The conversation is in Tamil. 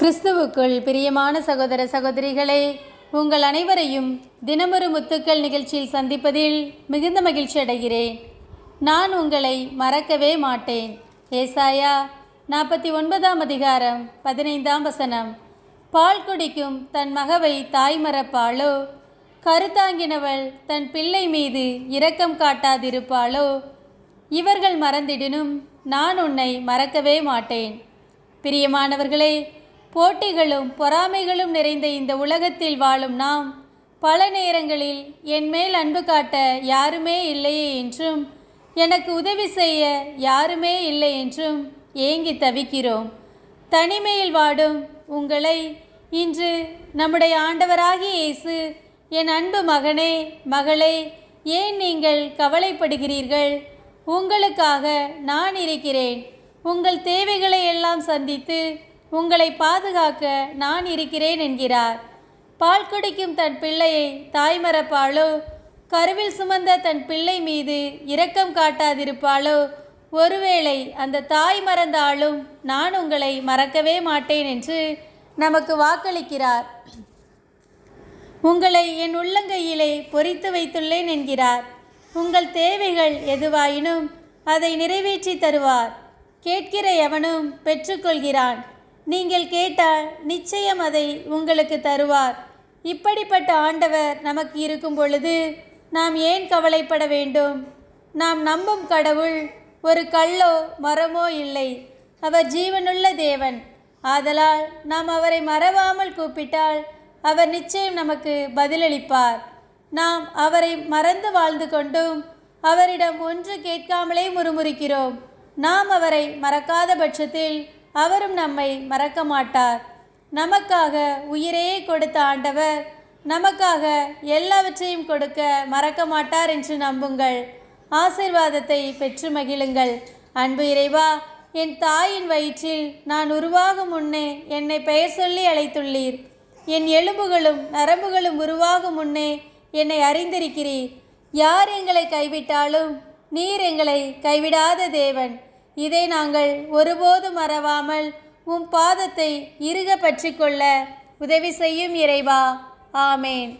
கிறிஸ்துவுக்குள் பிரியமான சகோதர சகோதரிகளே உங்கள் அனைவரையும் தினமொரு முத்துக்கள் நிகழ்ச்சியில் சந்திப்பதில் மிகுந்த மகிழ்ச்சி அடைகிறேன். நான் உங்களை மறக்கவே மாட்டேன். ஏசாயா நாற்பத்தி ஒன்பதாம் அதிகாரம் பதினைந்தாம் வசனம். பால் குடிக்கும் தன் மகவை தாய் மறப்பாளோ? கருத்தாங்கினவள் தன் பிள்ளை மீது இரக்கம் காட்டாதிருப்பாளோ? இவர்கள் மறந்திடினும் நான் உன்னை மறக்கவே மாட்டேன். பிரியமானவர்களே போட்டிகளும் பொறாமைகளும் நிறைந்த இந்த உலகத்தில் வாழும் நாம் பல நேரங்களில் என் மேல் அன்பு காட்ட யாருமே இல்லையே என்றும் எனக்கு உதவி செய்ய யாருமே இல்லை என்றும் ஏங்கி தவிக்கிறோம். தனிமையில் வாடும் உங்களை இன்று நம்முடைய ஆண்டவராகிய இயேசு என் அன்பு மகனே மகளே ஏன் நீங்கள் கவலைப்படுகிறீர்கள்? உங்களுக்காக நான் இருக்கிறேன். உங்கள் தேவைகளை எல்லாம் சந்தித்து உங்களை பாதுகாக்க நான் இருக்கிறேன் என்கிறார். பால் குடிக்கும் தன் பிள்ளையை தாய்மறப்பாளோ கருவில் சுமந்த தன் பிள்ளை மீது இரக்கம் காட்டாதிருப்பாளோ? ஒருவேளை அந்த தாய் மறந்தாலும் நான் உங்களை மறக்கவே மாட்டேன் என்று நமக்கு வாக்களிக்கிறார். உங்களை என் உள்ளங்கையிலே பொறித்து வைத்துள்ளேன் என்கிறார். உங்கள் தேவைகள் எதுவாயினும் அதை நிறைவேற்றி தருவார். கேட்கிற எவனும் பெற்றுக்கொள்கிறான். நீங்கள் கேட்டால் நிச்சயம் அதை உங்களுக்கு தருவார். இப்படிப்பட்ட ஆண்டவர் நமக்கு இருக்கும் பொழுது நாம் ஏன் கவலைப்பட வேண்டும்? நாம் நம்பும் கடவுள் ஒரு கல்லோ மரமோ இல்லை. அவர் ஜீவனுள்ள தேவன். ஆதலால் நாம் அவரை மறவாமல் கூப்பிட்டால் அவர் நிச்சயம் நமக்கு பதிலளிப்பார். நாம் அவரை மறந்து வாழ்ந்து கொண்டும் அவரிடம் ஒன்று கேட்காமலே முறுமுறுக்கிறோம். நாம் அவரை மறக்காத பட்சத்தில் அவரும் நம்மை மறக்க மாட்டார் நமக்காக உயிரையே கொடுத்த ஆண்டவர் நமக்காக எல்லாவற்றையும் கொடுக்க மறக்க மாட்டார் என்று நம்புங்கள். ஆசிர்வாதத்தை பெற்று மகிழுங்கள். அன்பு இறைவா என் தாயின் வயிற்றில் நான் உருவாகும் முன்னே என்னை பெயர் சொல்லி அழைத்துள்ளீர். என் எலும்புகளும் நரம்புகளும் உருவாகும் முன்னே என்னை அறிந்திருக்கிறீர். யார் எங்களை கைவிட்டாலும் நீர் எங்களை கைவிடாத தேவன். இதை நாங்கள் ஒருபோதும் மறவாமல் உம் பாதத்தை இறுக பற்றிக்கொள்ள உதவி செய்யும் இறைவா. ஆமேன்.